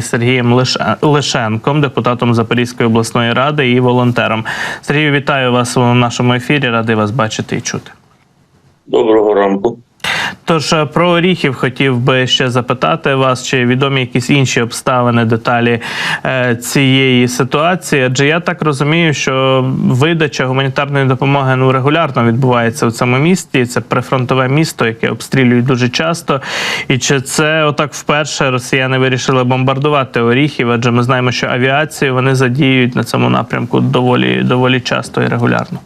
Сергієм Лишенком, депутатом Запорізької обласної ради і волонтером. Сергію, вітаю вас у нашому ефірі. Радий вас бачити і чути. Доброго ранку. Тож е, про Оріхів хотів би ще запитати вас, чи відомі якісь інші обставини, деталі е, цієї ситуації? Адже я так розумію, що видача гуманітарної допомоги ну регулярно відбувається у цьому місті. Це прифронтове місто, яке обстрілюють дуже часто. І чи це отак вперше росіяни вирішили бомбардувати Оріхів? Адже ми знаємо, що авіацію вони задіють на цьому напрямку доволі доволі часто і регулярно.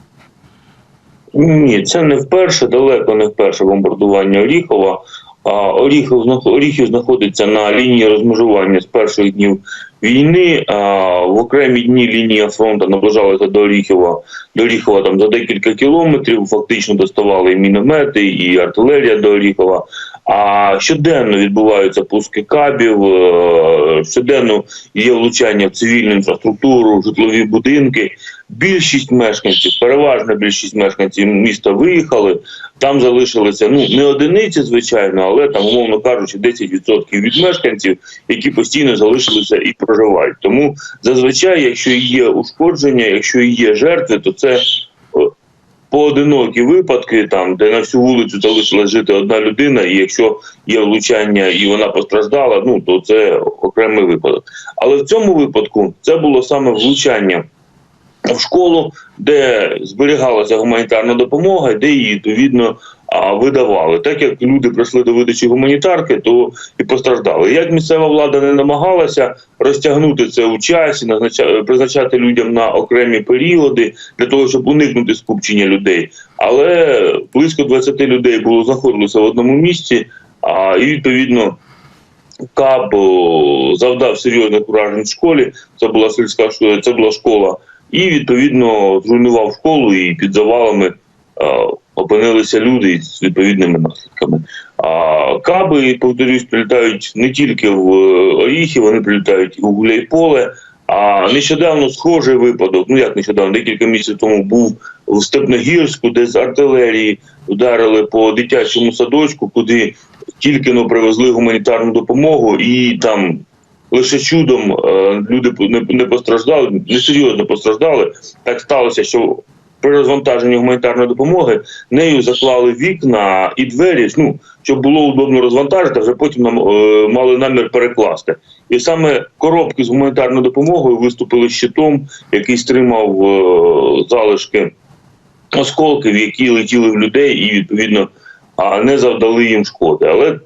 Ні, це не вперше, далеко не вперше бомбардування Оріхова. А Оріхів, знаходиться на лінії розмежування з перших днів війни. А в окремі дні лінія фронту наближалася до Оріхова. До Оріхова там за декілька кілометрів. Фактично доставали і міномети, і артилерія до Оріхова. А щоденно відбуваються пуски кабів, е, щоденно є влучання в цивільну інфраструктуру, житлові будинки. Більшість мешканців, переважна більшість мешканців міста виїхали. Там залишилися ну не одиниці, звичайно, але там, умовно кажучи, 10% від мешканців, які постійно залишилися і проживають. Тому зазвичай, якщо є ушкодження, якщо є жертви, то це поодинокі випадки, там де на всю вулицю залишилась жити одна людина, і якщо є влучання і вона постраждала, ну то це окремий випадок. Але в цьому випадку це було саме влучання в школу, де зберігалася гуманітарна допомога, де її відповідно видавали. Так як люди прийшли до видачі гуманітарки, то і постраждали. Як місцева влада не намагалася розтягнути це у часі, призначати людям на окремі періоди для того, щоб уникнути скупчення людей. Але близько 20 людей було знаходилося в одному місці, а і відповідно. КАБ завдав серйозних уражень в школі. Це була сільська школа, це була школа, і відповідно зруйнував школу, і під завалами опинилися люди з відповідними наслідками. А каби, повторюсь, прилітають не тільки в е, Оріхи, вони прилітають і в Гуляйполе. А нещодавно схожий випадок, ну як нещодавно, декілька місяців тому був в Степногірську, де з артилерії ударили по дитячому садочку, куди тільки но привезли гуманітарну допомогу, і там лише чудом е, люди не, не постраждали, несерйозно постраждали. Так сталося, що при розвантаженні гуманітарної допомоги нею заклали вікна і двері, ну щоб було удобно розвантажити, а вже потім нам е, мали намір перекласти. І саме коробки з гуманітарною допомогою виступили щитом, який стримав е, залишки осколків, які летіли в людей, і відповідно а не завдали їм шкоди. Але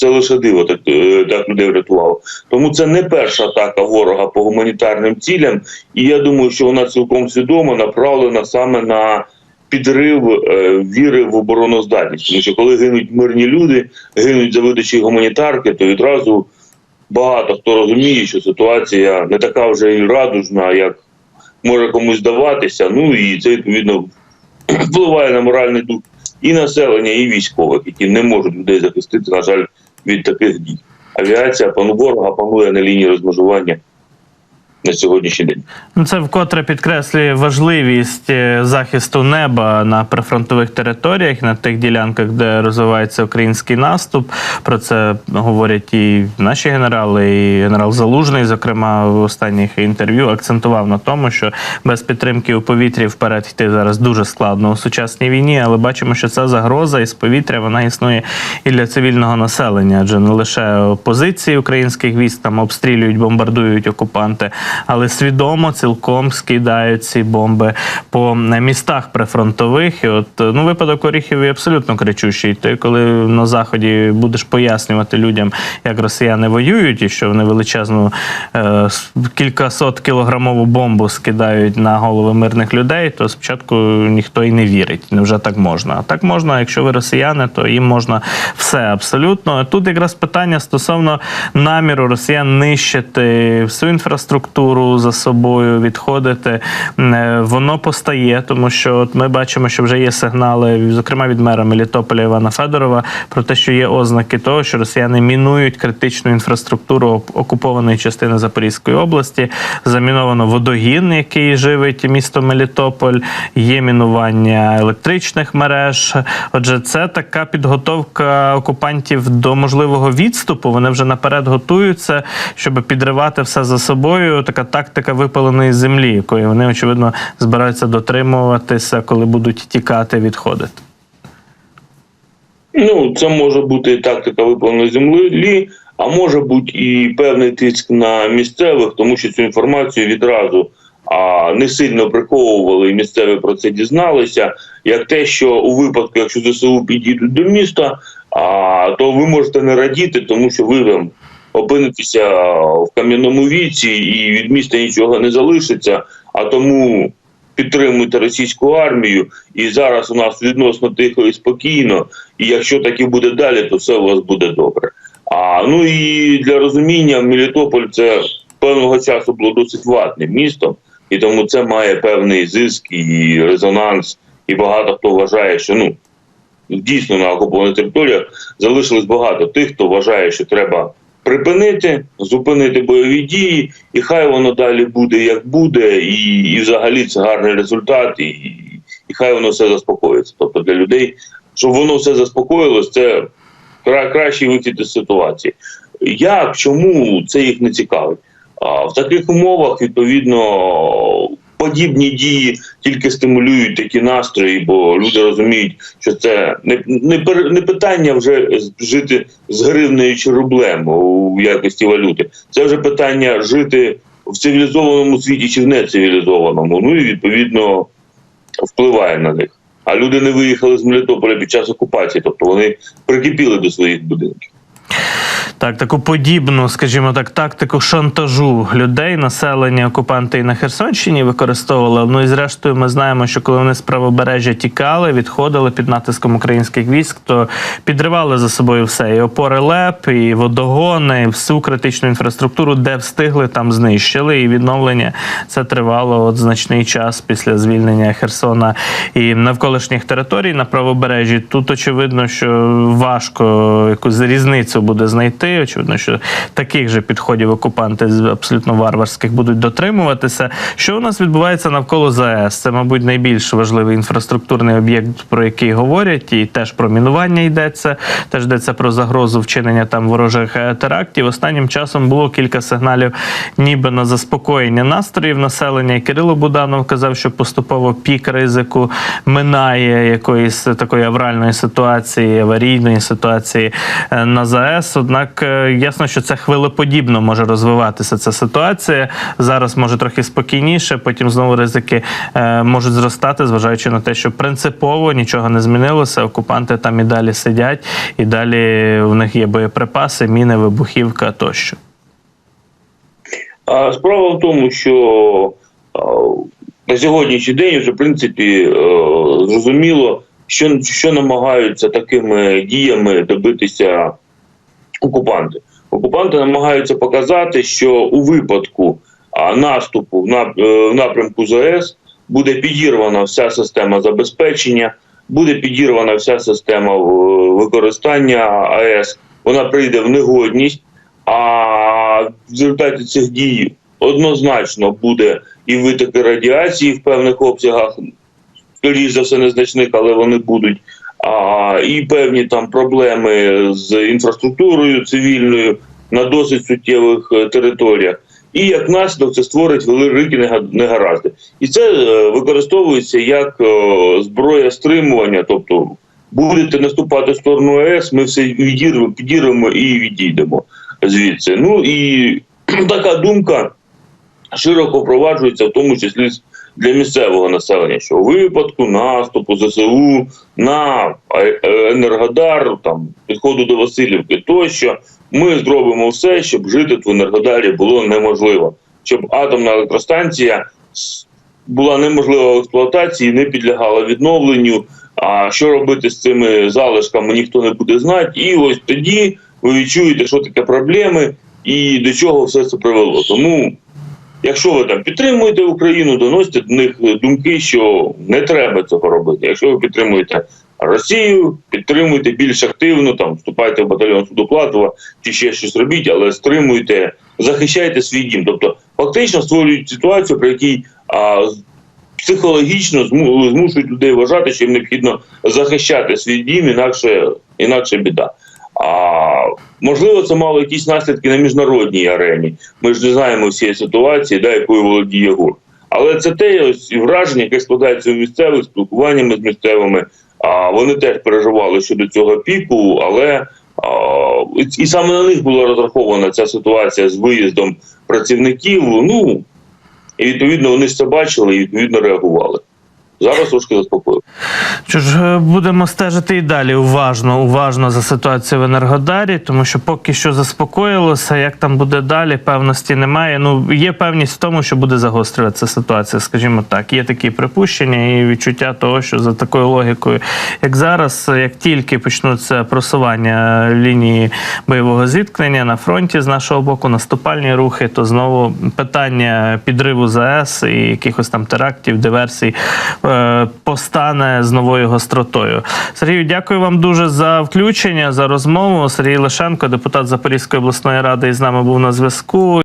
це лише диво так, е, так людей врятувало. Тому це не перша атака ворога по гуманітарним цілям, і я думаю, що вона цілком свідомо направлена саме на підрив е, віри в обороноздатність. Тому що коли гинуть мирні люди, гинуть за видачі гуманітарки, то відразу багато хто розуміє, що ситуація не така вже і радужна, як може комусь здаватися. Ну і це відповідно впливає на моральний дух і населення, і військових, які не можуть людей захистити, на жаль, від таких дій. Авіація пану ворога панує на лінії розмежування на сьогоднішній день. Ну, Це вкотре підкреслює важливість е, захисту неба на прифронтових територіях, на тих ділянках, де розвивається український наступ. Про це говорять і наші генерали, і генерал Залужний, зокрема, в останніх інтерв'ю акцентував на тому, що без підтримки у повітрі вперед йти зараз дуже складно у сучасній війні, але бачимо, що ця загроза із повітря вона існує і для цивільного населення, адже не лише позиції українських військ там обстрілюють, бомбардують окупанти, але свідомо цілком скидають ці бомби по містах прифронтових. І от ну випадок Оріхів абсолютно кричущий. Ти коли на заході будеш пояснювати людям, як росіяни воюють, і що вони величезну е, кількасот кілограмову бомбу скидають на голови мирних людей, то спочатку ніхто і не вірить. Невже так можна? А так можна, якщо ви росіяни, то їм можна все абсолютно. Тут якраз питання стосовно наміру росіян нищити всю інфраструктуру. Інфраструктуру за собою, відходити. Е, Воно постає, тому що от ми бачимо, що вже є сигнали, зокрема від мера Мелітополя Івана Федорова, про те, що є ознаки того, що росіяни мінують критичну інфраструктуру окупованої частини Запорізької області. Заміновано водогін, який живить місто Мелітополь, є мінування електричних мереж. Отже, це така підготовка окупантів до можливого відступу. Вони вже наперед готуються, щоб підривати все за собою. Така тактика випаленої землі, якої вони очевидно збираються дотримуватися, коли будуть тікати, відходити. Ну, це може бути тактика виповненої землі, а може бути і певний тиск на місцевих, тому що цю інформацію відразу а, не сильно приховували, і місцеві про це дізналися. Як те, що у випадку, якщо ЗСУ підійдуть до міста, а, то ви можете не радіти, тому що ви там опинитеся в кам'яному віці, і від міста нічого не залишиться. А тому підтримуйте російську армію, і зараз у нас відносно тихо і спокійно. І якщо так і буде далі, то все у вас буде добре. А ну і для розуміння, Мелітополь це певного часу було досить ватним містом, і тому це має певний зиск і резонанс. І багато хто вважає, що ну дійсно на окупованих територіях залишилось багато тих, хто вважає, що треба припинити, зупинити бойові дії, і хай воно далі буде як буде, і, і взагалі це гарний результат, і, і хай воно все заспокоїться. Тобто для людей, щоб воно все заспокоїлось, це кра- кращий вихід із ситуації. Як, чому це їх не цікавить? А в таких умовах відповідно подібні дії тільки стимулюють такі настрої, бо люди розуміють, що це не, не, не питання вже жити з гривнею чи рублем у якості валюти. Це вже питання жити в цивілізованому світі чи в нецивілізованому. Ну і відповідно впливає на них. А люди не виїхали з Мелітополя під час окупації, тобто вони прикипіли до своїх будинків. Так, таку подібну, скажімо так, тактику шантажу людей, населення окупанти і на Херсонщині використовували. Ну і зрештою, ми знаємо, що коли вони з правобережжя тікали, відходили під натиском українських військ, то підривали за собою все: і опори ЛЕП, і водогони, і всю критичну інфраструктуру, де встигли, там знищили. І відновлення це тривало от значний час після звільнення Херсона і навколишніх територій на правобережжі. Тут очевидно, що важко якусь різницю буде знайти. Очевидно, що таких же підходів окупанти з абсолютно варварських будуть дотримуватися. Що у нас відбувається навколо ЗАЕС? Це, мабуть, найбільш важливий інфраструктурний об'єкт, про який говорять, і теж про мінування йдеться. Теж йдеться про загрозу вчинення там ворожих е, терактів. Останнім часом було кілька сигналів, ніби на заспокоєння настроїв населення. Кирило Буданов казав, що поступово пік ризику минає якоїсь такої авральної ситуації, аварійної ситуації е, на ЗАЕС. Однак е, ясно, що це хвилеподібно може розвиватися ця ситуація. Зараз може трохи спокійніше, потім знову ризики е, можуть зростати, зважаючи на те, що принципово нічого не змінилося. Окупанти там і далі сидять, і далі в них є боєприпаси, міни, вибухівка тощо. Справа в тому, що на сьогоднішній день вже в принципі е, зрозуміло, що, що намагаються такими діями добитися окупанти. Окупанти намагаються показати, що у випадку наступу е, в напрямку ЗАЕС буде підірвана вся система забезпечення, буде підірвана вся система е, використання АЕС. Вона прийде в негодність. А в результаті цих дій однозначно буде і витоки радіації в певних обсягах, скоріш за все незначних, але вони будуть. А, і певні там проблеми з інфраструктурою цивільною на досить суттєвих е, територіях. І як наслідок це створить великі нега- негаразди. І це е, використовується як е, зброя стримування, тобто будете наступати в сторону АЕС, ми все відірвемо, підірвемо і відійдемо звідси. Ну і така думка широко впроваджується, в тому числі для місцевого населення, що у випадку наступу ЗСУ на е, Енергодар, там підходу до Васильівки, тощо ми зробимо все, щоб жити в Енергодарі було неможливо, щоб атомна електростанція була неможлива в експлуатації, не підлягала відновленню. А що робити з цими залишками, ніхто не буде знати. І ось тоді ви відчуєте, що таке проблеми і до чого все це привело. Тому Якщо ви там підтримуєте Україну, доносите до них думки, що не треба цього робити. Якщо ви підтримуєте Росію, підтримуйте більш активно, там вступайте в батальйон Судоплатова чи ще щось робіть, але стримуйте, захищайте свій дім. Тобто, фактично створюють ситуацію, при якій а, психологічно зму- змушують людей вважати, що їм необхідно захищати свій дім, інакше, інакше біда. А можливо, це мало якісь наслідки на міжнародній арені. Ми ж не знаємо всієї ситуації, да, якою володіє ГУР. Але це те ось враження, яке складається у місцевих спілкуваннями з місцевими. А вони теж переживали щодо цього піку, але і саме на них була розрахована ця ситуація з виїздом працівників. Ну і відповідно вони ж це бачили і відповідно реагували. Зараз трошки заспокоїв. Що ж, е, будемо стежити і далі уважно, уважно за ситуацією в Енергодарі, тому що поки що заспокоїлося, як там буде далі, певності немає. Ну є певність в тому, що буде загострюватися ситуація, скажімо так. Є такі припущення і відчуття того, що за такою логікою, як зараз, як тільки почнуться просування лінії бойового зіткнення на фронті з нашого боку, наступальні рухи, то знову питання підриву ЗАЕС і якихось там терактів, диверсій е, постане з новою гостротою. Сергію, дякую вам дуже за включення, за розмову. Сергій Лишенко, депутат Запорізької обласної ради, із нами був на зв'язку.